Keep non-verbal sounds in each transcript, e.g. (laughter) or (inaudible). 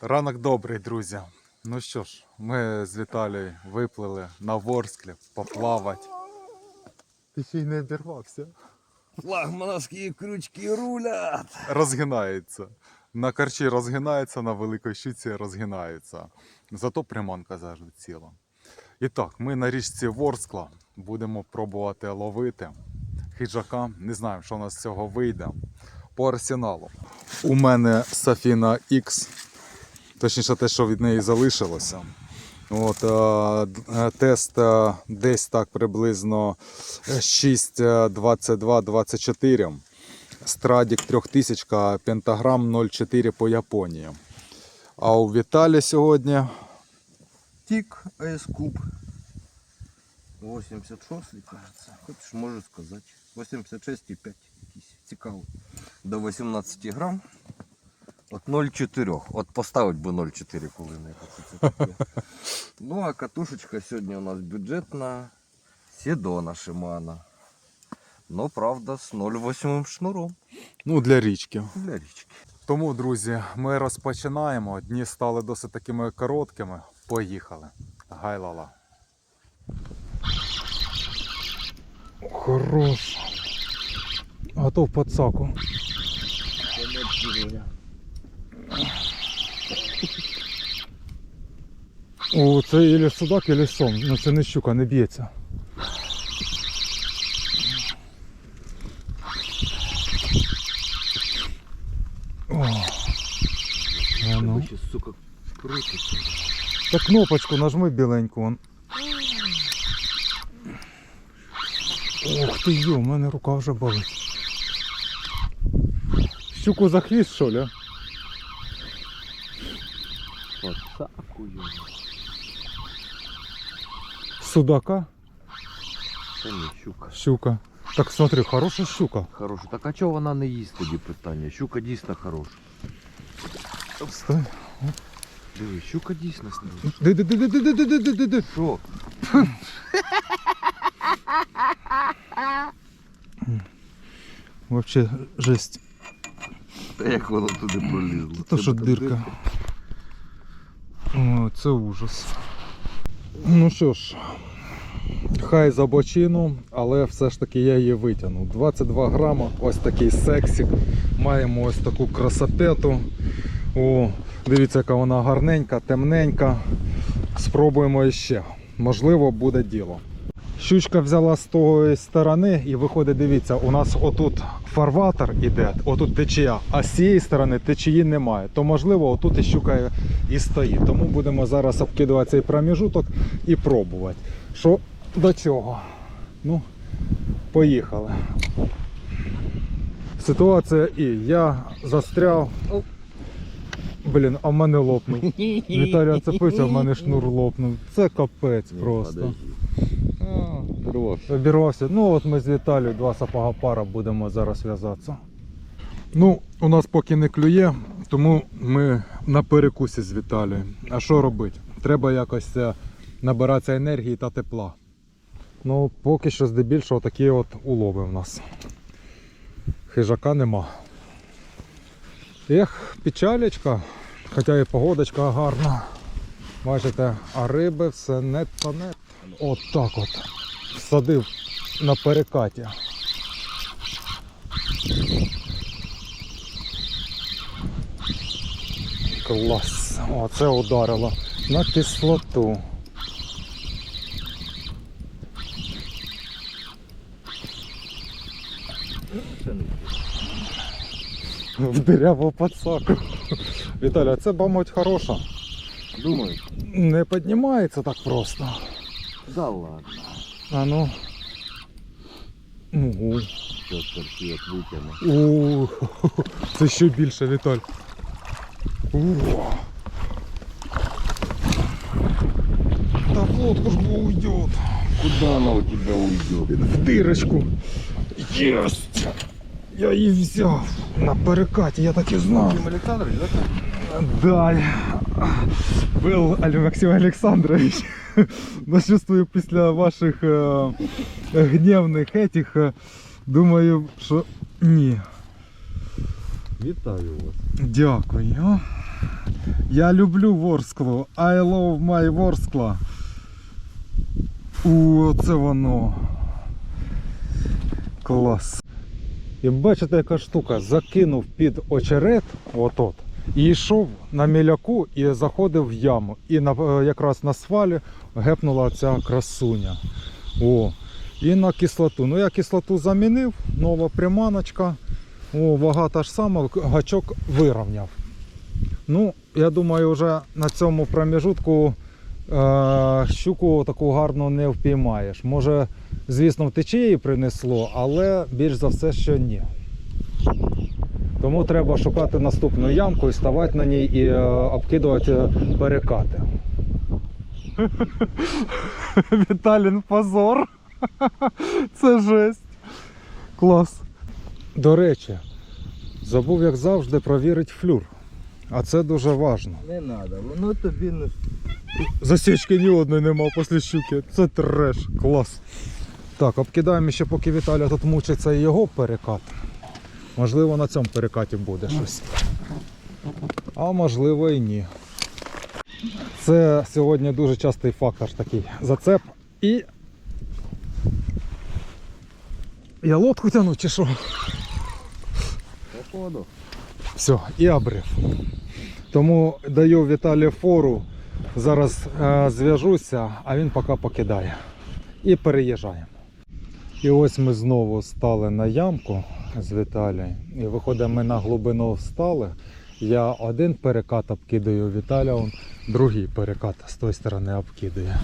Ранок добрий, друзі. Ну що ж, ми з Віталією виплили на Ворсклі поплавати. Ти ще й не обірвався. Флагмановські крючки рулять. Розгинається. На карчі розгинається, на великій щуці розгинається. Зато приманка завжди ціла. І так, ми на річці Ворскла будемо пробувати ловити хижака. Не знаємо, що у нас з цього вийде. По арсеналу. У мене Safina X, точніше те, що від неї залишилося. От, е, е, тест е, десь так приблизно 6,22-24. Страдік 3000, пентаграм 0,4 по Японії. А у Віталі сьогодні Тик Айс Куб. 86, кажется. Хочешь, можешь сказать. 86,5 якийсь. Цікаво. До 18 грам. От 0,4. От поставить би 0,4 коли-небудь. Ну а катушечка сьогодні у нас бюджетна. Седона Шимана. Но правда з 0,8 шнуром ну, для річки. для річки. Тому, друзі, ми розпочинаємо. Дні стали досить такими короткими. Поїхали. Гайлала. Хорош. Готов пацаку. О, це ілі судак, ілі сом. Ну це не щука, не б'ється. Ну. Сука, крутиться. Та кнопочку нажми біленьку. Вон. Ох ти йо, у мене рука вже болить. Щуку за хвіст, що ли? Отакую. Судака, Це не щука. щука. Так смотри, хороша щука. Хороша. Так а чого вона не їсть тоді питання? Щука дійсно хороша. Стой. Диви, щука дійсно хороша. Ди-ди-ди-ди-ди-ди-ди-ди-ди. Що? Вообще жесть. Та як воно туди пролізло? То що дирка. Це ужас. Ну що ж, хай за бочину, але все ж таки я її витягну. 22 грама, ось такий сексик. Маємо ось таку красотету. О, дивіться, яка вона гарненька, темненька. Спробуємо іще. Можливо, буде діло. Щучка взяла з тої сторони і виходить, дивіться, у нас отут фарватер іде, отут течія, а з цієї сторони течії немає. То можливо отут і щука і стоїть. Тому будемо зараз обкидувати цей проміжуток і пробувати. Що до чого? Ну, поїхали. Ситуація і я застряв. Блін, а в мене лопнув. (laughs) Віталій оцепився, в мене шнур лопнув. Це капець просто. А. Рвався. Обірвався. Ну от ми з Віталією два сапога пара будемо зараз в'язатися. Ну, у нас поки не клює, тому ми на перекусі з Віталією. А що робити? Треба якось е, набиратися енергії та тепла. Ну, поки що здебільшого такі от улови в нас. Хижака нема. Ех, печалечка, хоча і погодочка гарна. Бачите, а риби все нет та нет. От так от. Всадив на перекаті. Клас. Оце ударило на кислоту. В диряву подсаку. Віталя, це бамуть хороша. Думаю. Не піднімається так просто. Да ладно. А ну. Угу. Що торки як витягне. О, (laughs) це ще більше, Віталь. О. Та в лодку ж бо уйдет. Куда она у тебя уйдет? В дирочку. Єсть! Я її взяв на перекаті, я так і знав. Максим Александрович, да? Да. Был Али- Максим Александрович. (laughs) Но чувствую після ваших е, гнівних этих, е, думаю, що ні. Вітаю вас. Дякую. Я люблю Ворсклу. I love my Ворскла. У, це воно. Клас. І бачите, яка штука. Закинув під очерет, отот, і йшов на міляку і заходив в яму. І на, е, якраз на свалі гепнула ця красуня. О, і на кислоту. Ну я кислоту замінив, нова приманочка. О, вага та ж сама, гачок вирівняв. Ну, я думаю, вже на цьому проміжутку е, щуку таку гарну не впіймаєш. Може, звісно, в течії принесло, але більш за все, що ні. Тому треба шукати наступну ямку і ставати на ній і е, обкидувати перекати. (laughs) Віталін позор. (laughs) Це жесть. Клас. До речі, забув, як завжди, провірити флюр. А це дуже важливо. Не треба, воно тобі не Засічки ні одної нема після щуки. Це треш. Клас. Так, обкидаємо ще, поки Віталя тут мучиться і його перекат. Можливо, на цьому перекаті буде щось. А можливо і ні. Це сьогодні дуже частий фактор такий. Зацеп і. Я лодку тяну чи що? походу. Все, і обрив. Тому даю Віталію фору. Зараз е, зв'яжуся, а він поки покидає. І переїжджаємо. І ось ми знову стали на ямку з Віталією. І виходить, ми на глибину встали. Я один перекат обкидаю Віталя, он другий перекат з тої сторони обкидає.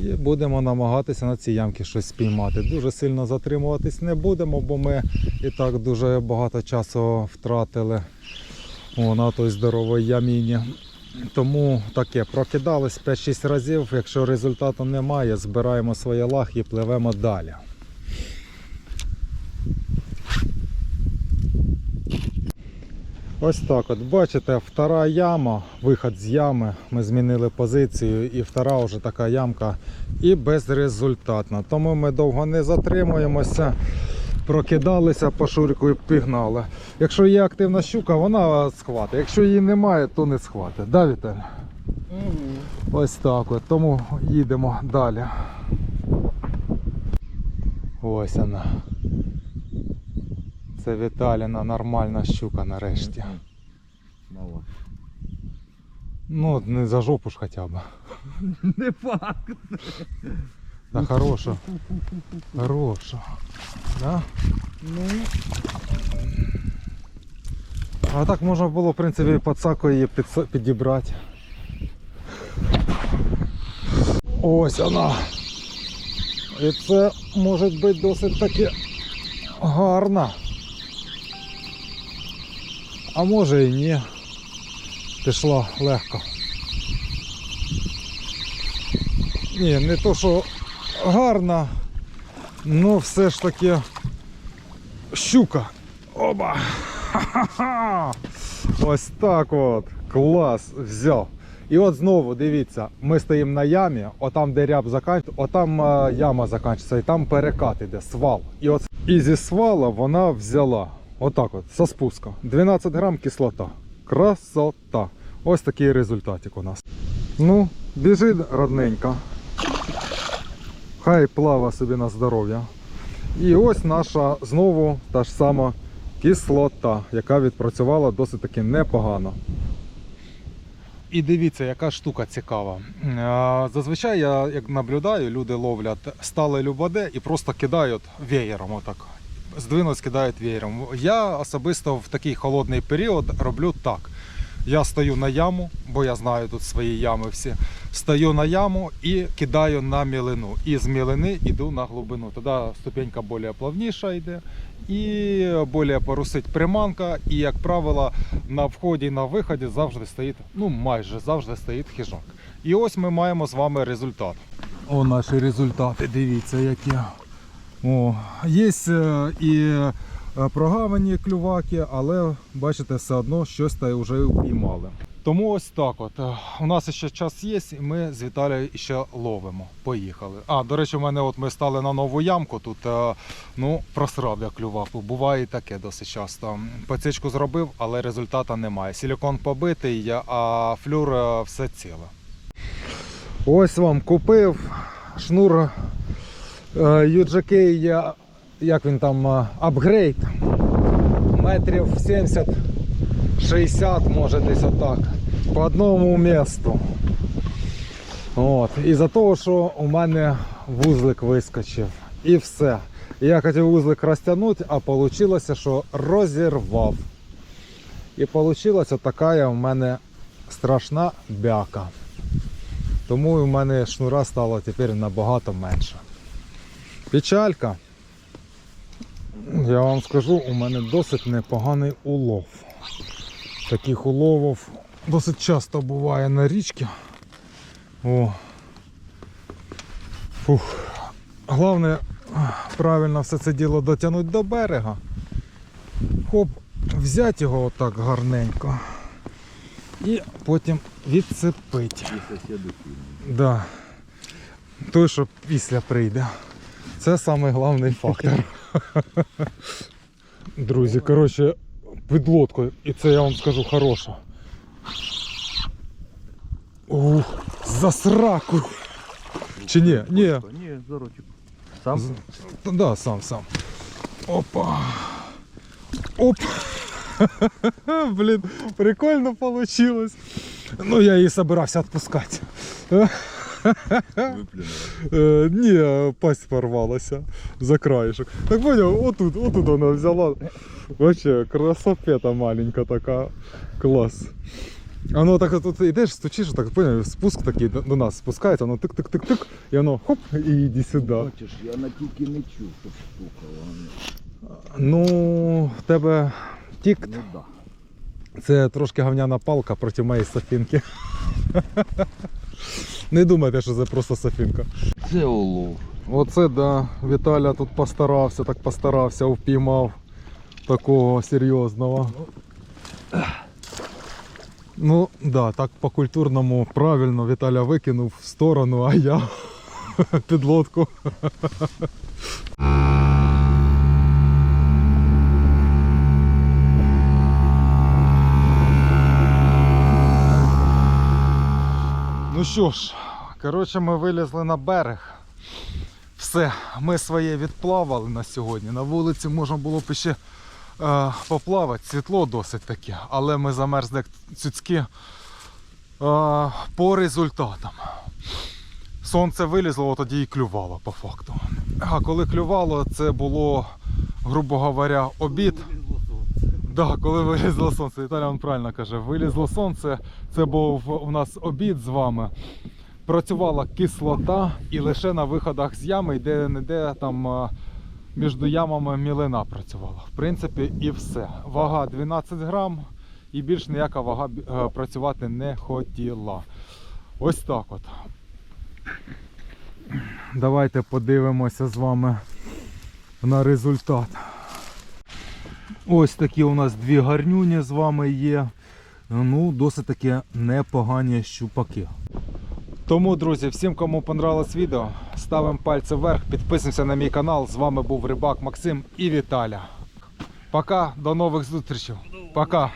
І будемо намагатися на цій ямці щось спіймати. Дуже сильно затримуватись не будемо, бо ми і так дуже багато часу втратили на той здоровій яміні. Тому таке, прокидались 5-6 разів. Якщо результату немає, збираємо своє лах і пливемо далі. Ось так от, бачите, втора яма, виход з ями. Ми змінили позицію і втора вже така ямка і безрезультатна. Тому ми довго не затримуємося, прокидалися по шурку і пігнали. Якщо є активна щука, вона схватить. Якщо її немає, то не схватить. Да, Віталій? Ось так от. Тому їдемо далі. Ось вона. Це Віталіна нормальна щука нарешті. Мало. Ну, не за жопу ж хоча б. Не факт. Да хороша. Хороша. Да? Ну, А так можна було, в принципі, подсаку її підібрати. Ось вона. І це може бути досить таки гарна. А може і ні. Пішла легко. Ні, не то, що гарна, але все ж таки щука. Оба! Ось так от. Клас, взяв. І от знову дивіться, ми стоїмо на ямі, отам, де ряб заканчується, отам е, яма заканчується, і там перекат іде, свал. І от і зі свала вона взяла. Отак от, со спуска. 12 грам кислота. Красота. Ось такий результатик у нас. Ну, біжи, родненька. Хай плава собі на здоров'я. І ось наша знову та ж сама кислота, яка відпрацювала досить таки непогано. І дивіться, яка штука цікава. Зазвичай я як наблюдаю, люди ловлять стали любаде і просто кидають веєром. Отак. Здвинуть, кидають веєром. Я особисто в такий холодний період роблю так. Я стою на яму, бо я знаю тут свої ями всі. Стою на яму і кидаю на мілину. І з мілини йду на глибину. Тоді ступенька більш плавніша йде і більш порусить приманка. І, як правило, на вході і на виході завжди стоїть, ну майже завжди стоїть хижак. І ось ми маємо з вами результат. О, наші результати, дивіться, які. О, є е, і е, прогавані клюваки, але бачите, все одно щось та вже упіймали. Тому ось так от. Е, У нас ще час є, і ми з Віталією ще ловимо. Поїхали. А, до речі, у мене от ми стали на нову ямку. Тут е, ну, просрав я клював. Буває і таке досить часто. Пацичку зробив, але результату немає. Силікон побитий, а флюр е, все ціле. Ось вам купив шнур е, як він там, апгрейд. Метрів 70 60, може десь отак. По одному місту. От. Із-за того, що у мене вузлик вискочив. І все. Я хотів вузлик розтягнути, а вийшло, що розірвав. І вийшла така у мене страшна бяка. Тому у мене шнура стало тепер набагато менше. Печалька. Я вам скажу, у мене досить непоганий улов. Таких уловів досить часто буває на річці. О. Фух. Головне правильно все це діло дотягнути до берега. Хоп, взяти його отак гарненько. І потім відцепити. І Да. Той, що після прийде. Це самий головний фактор. (laughs) Друзі, коротше, підлодка, і це я вам скажу хороша. Ух, за сраку. Чи ні? Ні. Ні, зорочок. Сам? З- Та Да, сам, сам. Опа. Оп. (laughs) Блін, прикольно получилось. Ну, я її собирався відпускати. Виплюнула. Е, ні, пасть порвалася за краєшок. Так поняв, отут, отут вона взяла. Вообще, красопета маленька така. Клас. А Воно так тут йдеш, стучиш, так поняв, спуск такий до, до нас спускається, воно тик-тик-тик-тик, і воно хоп, і йди сюди. Бачиш, я на тільки не чув, щоб стукало. Ну, в тебе тік, Ну да. це трошки говняна палка проти моєї софінки. Не думайте, що це просто софінка. Це улов. Оце да, Віталя тут постарався, так постарався, впіймав такого серйозного. Ну, да, так по-культурному правильно Віталя викинув в сторону, а я (laughs) під лодку. Ну що ж, коротше, ми вилізли на берег. Все, ми своє відплавали на сьогодні. На вулиці можна було б ще поплавати, світло досить таке, але ми замерзли цюцьки по результатам. Сонце вилізло, тоді і клювало по факту. А коли клювало, це було, грубо говоря, обід. Да, коли вилізло сонце, Віталій правильно каже, вилізло сонце, це був у нас обід з вами. Працювала кислота і лише на виходах з ями, де не де там між ямами мілина працювала. В принципі, і все. Вага 12 грам і більш ніяка вага е, працювати не хотіла. Ось так от. Давайте подивимося з вами на результат. Ось такі у нас дві гарнюні з вами є. Ну, досить таки непогані щупаки. Тому, друзі, всім, кому понравилось відео, ставимо пальці вверх, підписуємося на мій канал. З вами був Рибак Максим і Віталя. Пока, до нових зустрічей. Пока.